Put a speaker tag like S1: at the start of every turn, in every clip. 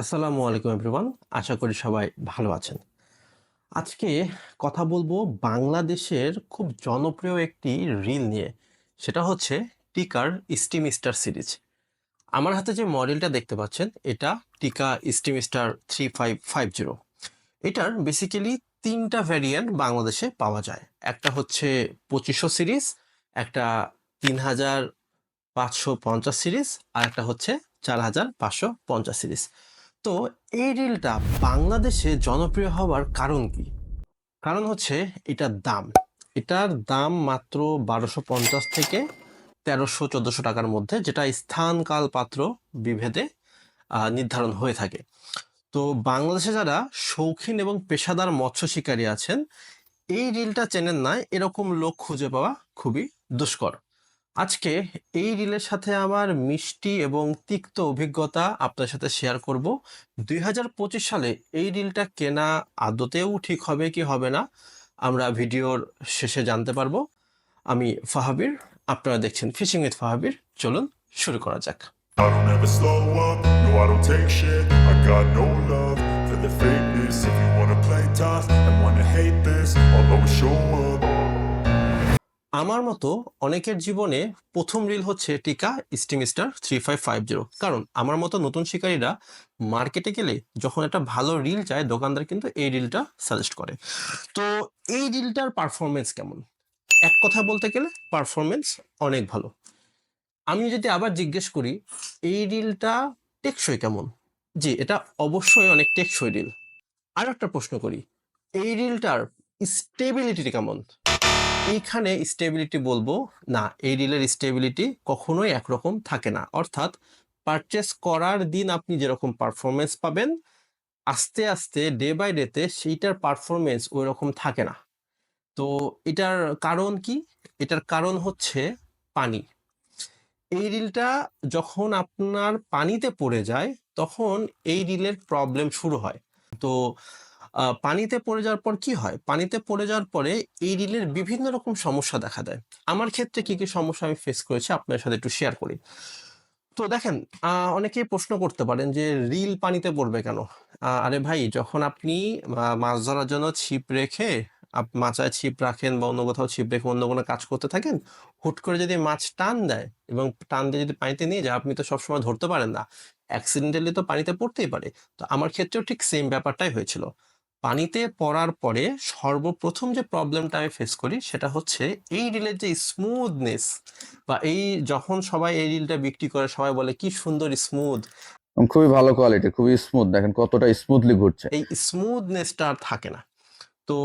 S1: আসসালামু আলাইকুম এভরিওয়ান আশা করি সবাই ভালো আছেন। আজকে কথা বলব বাংলাদেশের খুব জনপ্রিয় একটি রিল নিয়ে সেটা হচ্ছে টিকার স্টিম স্টার সিরিজ। আমার হাতে যে মডেলটা দেখতে পাচ্ছেন এটা টিকা steam star three five five zero. এটার বেসিক্যালি তিনটা ভ্যারিয়েন্ট বাংলাদেশে পাওয়া যায়। একটা হচ্ছে পঁচিশশো সিরিজ একটা তিন হাজার পাঁচশো পঞ্চাশ সিরিজ আর একটা হচ্ছে চার হাজার পাঁচশো পঞ্চাশ সিরিজ। তো এই রিলটা বাংলাদেশে জনপ্রিয় হওয়ার কারণ কি? কারণ হচ্ছে এটার দাম। এটার দাম মাত্র বারোশো পঞ্চাশ থেকে তেরোশো চোদ্দোশো টাকার মধ্যে, যেটা স্থান কাল পাত্র বিভেদে নির্ধারণ হয়ে থাকে। তো বাংলাদেশে যারা শৌখিন এবং পেশাদার মৎস্য শিকারী আছেন, এই রিলটা চেনেন না, এরকম লোক খুঁজে পাওয়া খুবই দুষ্কর। আজকে এই রিলের সাথে আমার মিষ্টি এবং তিক্ত অভিজ্ঞতা আপনার সাথে শেয়ার করব। দুই হাজার পঁচিশ সালে এই রিলটা কেনা আদতেও ঠিক হবে কি হবে না, আমরা ভিডিওর শেষে জানতে পারব। আমি ফাহাবির, আপনারা দেখছেন ফিশিং উইথ ফাহাবির। চলুন শুরু করা যাক।
S2: The fakeness. If you wanna play tough and wanna hate this, I'll always show up.
S1: আমার মতো অনেকের জীবনে প্রথম রিল হচ্ছে টিকা steam star three five five zero কারণ আমার মতো নতুন শিকারীরা মার্কেটে গেলে যখন একটা ভালো রিল চায়, দোকানদার কিন্তু এই রিলটা সাজেস্ট করে। তো এই রিলটার পারফরমেন্স কেমন? এক কথা বলতে গেলে পারফরমেন্স অনেক ভালো। আমি যদি আবার জিজ্ঞেস করি, এই রিলটা টেকসই কেমন? জি, এটা অবশ্যই অনেক টেকসই রিল আর একটা প্রশ্ন করি, এই রিলটার স্টেবিলিটি কেমন? এইখানে স্টেবিলিটি বলব, না, এই রিলের স্টেবিলিটি কখনোই একরকম থাকে না। অর্থাৎ পারচেস করার দিন আপনি যেরকম পারফরমেন্স পাবেন, আস্তে আস্তে ডে বাই ডেতে সেইটার পারফরমেন্স ওই রকম থাকে না। তো এটার কারণ কি? এটার কারণ হচ্ছে পানি। এই রিলটা যখন আপনার পানিতে পড়ে যায়, তখন এই রিলের প্রবলেম শুরু হয়। তো পানিতে পড়ে যাওয়ার পর কি হয়? পানিতে পড়ে যাওয়ার পরে এই রিলের বিভিন্ন রকম সমস্যা দেখা দেয়। আমার ক্ষেত্রে কি কি সমস্যা আমি ফেস করেছি আপনার সাথে একটু শেয়ার করি। তো দেখেন অনেকেই প্রশ্ন করতে পারেন যে রিল পানিতে পড়বে কেন? আরে ভাই, যখন আপনি মাছ ধরার জন্য ছিপ রেখে মাচায় ছিপ রাখেন বা অন্য কোথাও ছিপ রেখে অন্য কোনো কাজ করতে থাকেন, হুট করে যদি মাছ টান দেয় এবং টান দিয়ে যদি পানিতে নিয়ে যায়, আপনি তো সবসময় ধরতে পারেন না। অ্যাক্সিডেন্টালি তো পানিতে পড়তেই পারে। তো আমার ক্ষেত্রেও ঠিক সেম ব্যাপারটাই হয়েছিল। পানিতে পড়ার পরে সর্বপ্রথম যে প্রবলেমটা আমি ফেস করি সেটা হচ্ছে এই রিলের যে স্মুথনেস বা এই যখন সবাই এই রিলটা বিক্রি করে সবাই বলে কি সুন্দর স্মুথ
S3: খুবই ভালো কোয়ালিটি খুবই স্মুথ দেখেন কতটা স্মুথলি ঘুরছে।
S1: এই স্মুথনেসটা আর থাকে না। তো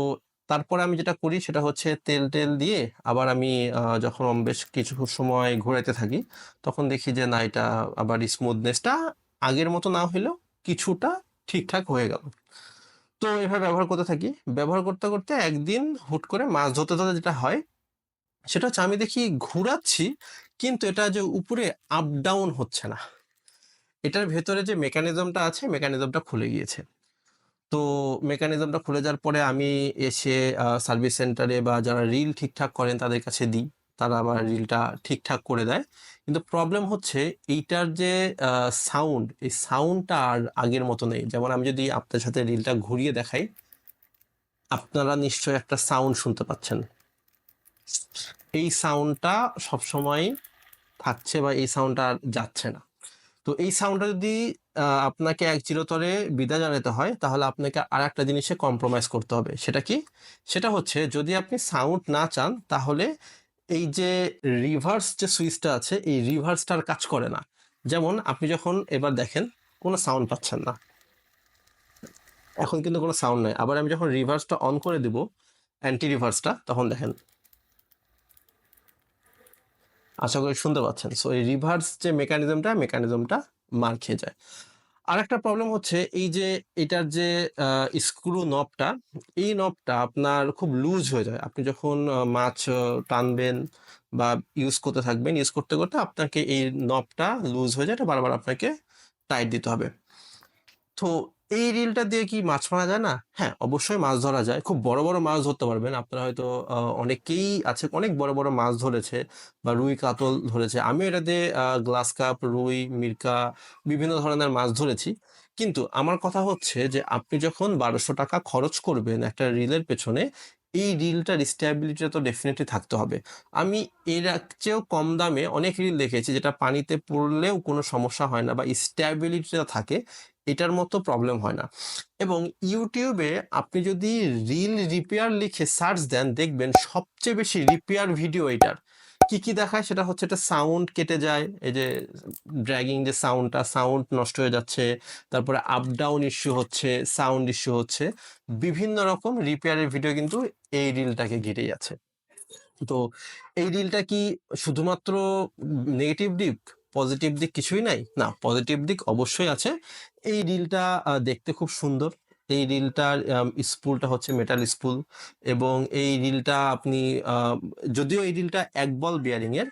S1: তারপরে আমি যেটা করি সেটা হচ্ছে তেল টেল দিয়ে আবার আমি যখন বেশ কিছু সময় ঘোরাতে থাকি তখন দেখি যে না এটা আবার স্মুথনেসটা আগের মতো না হলেও কিছুটা ঠিকঠাক হয়ে গেল। তো এভাবে ব্যবহার করতে থাকি। ব্যবহার করতে করতে একদিন হুট করে মাছ ধরতে ধরতে যেটা হয়, সেটা হচ্ছে আমি দেখি ঘুরাচ্ছি, কিন্তু এটা যে উপরে আপ ডাউন হচ্ছে না। এটার ভেতরে যে মেকানিজমটা আছে মেকানিজমটা খুলে গিয়েছে। তো মেকানিজমটা খুলে যাওয়ার পরে আমি এসে সার্ভিস সেন্টারে বা যারা রিল ঠিকঠাক করেন তাদের কাছে দিই। তারা আবার রিলটা ঠিকঠাক করে দেয়। কিন্তু প্রবলেম হচ্ছে এইটার যে সাউন্ড এই সাউন্ডটা আর আগের মতো নেই। যেমন আমি যদি আপনার সাথে রিলটা ঘুরিয়ে দেখাই, আপনারা নিশ্চয়ই একটা সাউন্ড শুনতে পাচ্ছেন। এই সাউন্ডটা সবসময় থাকছে বা এই সাউন্ডটা আর যাচ্ছে না। তো এই সাউন্ডটা যদি আপনাকে এক চিরতরে বিদায় জানাতে হয়, তাহলে আপনাকে আর একটা জিনিসে কম্প্রোমাইজ করতে হবে। সেটা কি? সেটা হচ্ছে যদি আপনি সাউন্ড না চান, তাহলে এই যে রিভার্স যে সুইচটা আছে, এই রিভার্সটার কাজ করে না। যেমন আপনি যখন এবার দেখেন, কোনো সাউন্ড পাচ্ছেন না। এখন কিন্তু কোনো সাউন্ড নাই। আবার আমি যখন রিভার্সটা অন করে দিব অ্যান্টি রিভার্সটা তখন দেখেন। আশা করি শুনতে পাচ্ছেন। সো এই রিভার্স যে মেকানিজমটা মেকানিজমটা মার খেয়ে যায়। আর একটা প্রবলেম হচ্ছে এই যে এটার যে স্ক্রু নবটা এই নবটা আপনার খুব লুজ হয়ে যায়। আপনি যখন মাছ টানবেন বা ইউজ করতে থাকবেন ইউজ করতে করতে আপনাকে এই নবটা লুজ হয়ে যায়। এটা বারবার আপনাকে টাইট দিতে হবে। তো এই রিলটা দিয়ে কি মাছ মারা যায় না? হ্যাঁ, অবশ্যই মাছ ধরা যায়। খুব বড়, বড় মাছ ধরতে পারবেন। আপনারা হয়তো অনেকেই আছে অনেক বড়, বড় মাছ ধরেছে বা রুই, কাতল ধরেছে। আমি এটা দিয়ে গ্লাস কাপ, রুই, মিরকা বিভিন্ন ধরনের মাছ ধরেছি। কিন্তু আমার কথা হচ্ছে যে আপনি যখন ৳১২০০ খরচ করবেন একটা রিলের পেছনে, এই রিলটার স্ট্যাবিলিটিটা তো ডেফিনেটলি থাকতে হবে। আমি এর চেয়েও কম দামে অনেক রিল দেখেছি যেটা পানিতে পড়লেও কোনো সমস্যা হয় না বা স্ট্যাবিলিটিটা থাকে। এটার মতো প্রবলেম হয় না। এবং ইউটিউবে আপনি যদি রিল রিপেয়ার লিখে সার্চ দেন দেখবেন সবচেয়ে বেশি রিপেয়ার ভিডিও এটার। কি, কি দেখায় সেটা হচ্ছে এটা সাউন্ড কেটে যায়। এই যে ড্র্যাগিং যে সাউন্ডটা, সাউন্ড নষ্ট হয়ে যাচ্ছে। তারপরে আপ ডাউন ইস্যু হচ্ছে, সাউন্ড ইস্যু হচ্ছে। বিভিন্ন রকম রিপেয়ারের ভিডিও কিন্তু এই রিলটাকে ঘিরেই আছে। তো এই রিলটা কি শুধুমাত্র নেগেটিভ দিক, পজিটিভ দিক কিছুই নাই? না, পজিটিভ দিক অবশ্যই আছে। এই রিলটা দেখতে খুব সুন্দর। এই রিলটার স্পুলটা হচ্ছে মেটাল স্পুল এবং এই রিলটা আপনি যদিও এই রিলটা এক বল বিয়ারিং এর।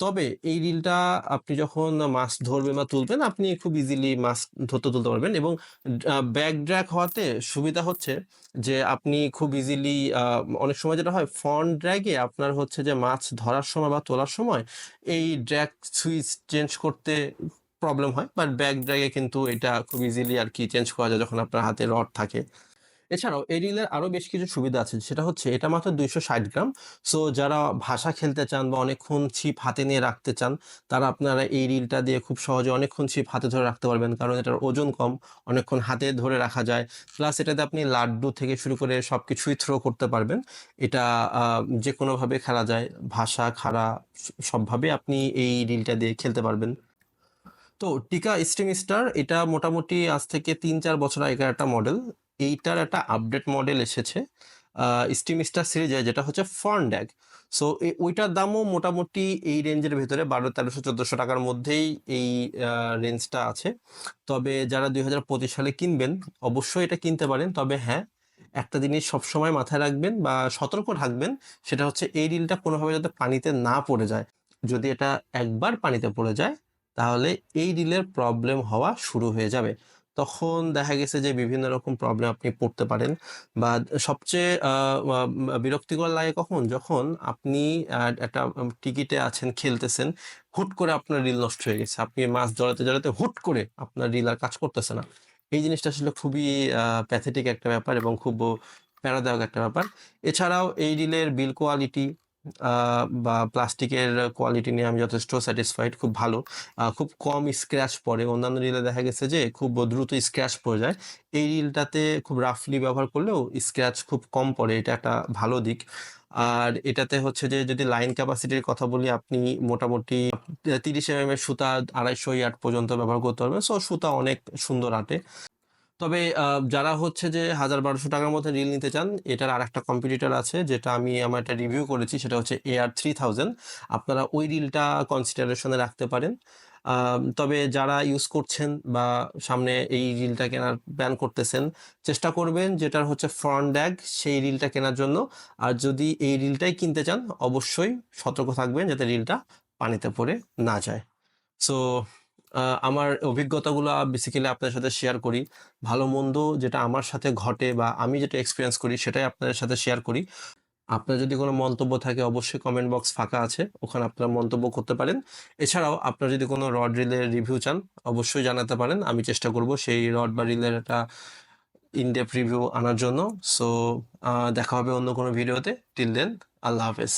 S1: তবে এই রিলটা আপনি যখন মাছ ধরবেন বা তুলবেন, আপনি খুব ইজিলি মাছ ধরতে তুলতে পারবেন এবং ব্যাক ড্র্যাক হওয়াতে সুবিধা হচ্ছে যে আপনি খুব ইজিলি অনেক সময় যেটা হয় ফ্রন্ট ড্র্যাগে আপনার হচ্ছে যে মাছ ধরার সময় বা তোলার সময় এই ড্র্যাক সুইচ চেঞ্জ করতে প্রবলেম হয়। বাট ব্যাক ড্র্যাগে কিন্তু এটা খুব ইজিলি আর কি চেঞ্জ করা যায় যখন আপনার হাতে রড থাকে। এছাড়াও এই রিলের আরও বেশ কিছু সুবিধা আছে। সেটা হচ্ছে এটা মাত্র ২৬০ গ্রাম। সো যারা ভাসা খেলতে চান বা অনেকক্ষণ ছিপ হাতে নিয়ে রাখতে চান, তারা আপনারা এই রিলটা দিয়ে খুব সহজে অনেকক্ষণ ছিপ হাতে ধরে রাখতে পারবেন। কারণ এটার ওজন কম, অনেকক্ষণ হাতে ধরে রাখা যায়। প্লাস এটাতে আপনি লাড্ডু থেকে শুরু করে সবকিছুই থ্রো করতে পারবেন। এটা যে কোনোভাবে খেলা যায়। ভাসা, খাড়া সবভাবে আপনি এই রিলটা দিয়ে খেলতে পারবেন। তো টিকা স্ট্রিং স্টার এটা মোটামুটি আজ থেকে ৩-৪ বছর আগেকার একটা মডেল। এইটার একটা আপডেট মডেল এসেছে। আ স্টিম স্টার সিরিজে যেটা হচ্ছে ফন ড্যাগ। সো ওইটার দামও মোটামুটি এই রেঞ্জের ভেতরে ১২, ১৩০০, ১৪০০ টাকার মধ্যেই এই রেঞ্জটা আছে। তবে যারা ২০২৫ সালে কিনবেন অবশ্যই এটা কিনতে পারেন। তবে হ্যাঁ, একটা জিনিস সবসময় মাথায় রাখবেন বা সতর্ক থাকবেন সেটা হচ্ছে এই রিলটা কোনোভাবে যাতে পানিতে না পড়ে যায়। যদি এটা একবার পানিতে পড়ে যায় তাহলে এই রিলের প্রবলেম হওয়া শুরু হয়ে যাবে। তখন দেখা গেছে যে বিভিন্ন রকম প্রবলেম আপনি পড়তে পারেন বা সবচেয়ে বিরক্তিকর লাগে কখন? যখন আপনি একটা টিকিটে আছেন, খেলতেছেন, হুট করে আপনার রিল নষ্ট হয়ে গেছে। আপনি মাছ জড়াতে, জড়াতে হুট করে আপনার রিল আর কাজ করতেছে না। এই জিনিসটা আসলে খুবই প্যাথেটিক একটা ব্যাপার এবং খুব প্যারাদায়ক একটা ব্যাপার। এছাড়াও এই রিলের বিল কোয়ালিটি বা প্লাস্টিকের কোয়ালিটি নিয়ে আমি যথেষ্ট স্যাটিসফাইড। খুব ভালো। খুব কম স্ক্র্যাচ পড়ে। অন্যান্য রিলে দেখা গেছে যে, খুব দ্রুত স্ক্র্যাচ পড়ে যায়। এই রিলটাতে খুব রাফলি ব্যবহার করলেও স্ক্র্যাচ খুব কম পড়ে। এটা একটা ভালো দিক। আর এটাতে হচ্ছে যে, যদি লাইন ক্যাপাসিটির কথা বলি, আপনি মোটামুটি ৩০ এমএম এর সুতা ২৫০ ইয়ার্ড পর্যন্ত ব্যবহার করতে পারবেন। সো সুতা অনেক সুন্দর আটে। তবে যারা হচ্ছে যে হাজার বারোশো টাকার মধ্যে রিল নিতে চান, এটার আরেকটা কম্পিটিটর আছে যেটা আমি আমার একটা রিভিউ করেছি সেটা হচ্ছে AR3000 আপনারা ওই রিলটা কনসিডারেশন রাখতে পারেন। তবে যারা ইউজ করছেন বা সামনে এই রিলটা কেনার প্ল্যান করতেছেন, চেষ্টা করবেন যেটার হচ্ছে ফ্রন্ট ড্যাগ সেই রিলটা কেনার জন্য। আর যদি এই রিলটাই কিনতে চান অবশ্যই সতর্ক থাকবেন যাতে রিলটা পানিতে পড়ে না যায়। সো আমার অভিজ্ঞতাগুলো বেসিক্যালি আপনাদের সাথে শেয়ার করি। ভালো-মন্দ যেটা আমার সাথে ঘটে বা আমি যেটা এক্সপিরিয়েন্স করি সেটাই আপনাদের সাথে শেয়ার করি। আপনার যদি কোনো মন্তব্য থাকে অবশ্যই কমেন্ট বক্স ফাঁকা আছে। ওখানে আপনারা মন্তব্য করতে পারেন। এছাড়াও আপনারা যদি কোনো রড রিলের রিভিউ চান, অবশ্যই জানাতে পারেন। আমি চেষ্টা করব সেই রড বা রিলের একটা ইন ডেপথ রিভিউ আনার জন্য। সো দেখা হবে অন্য কোনো ভিডিওতে। টিল দেন আল্লাহ হাফেজ।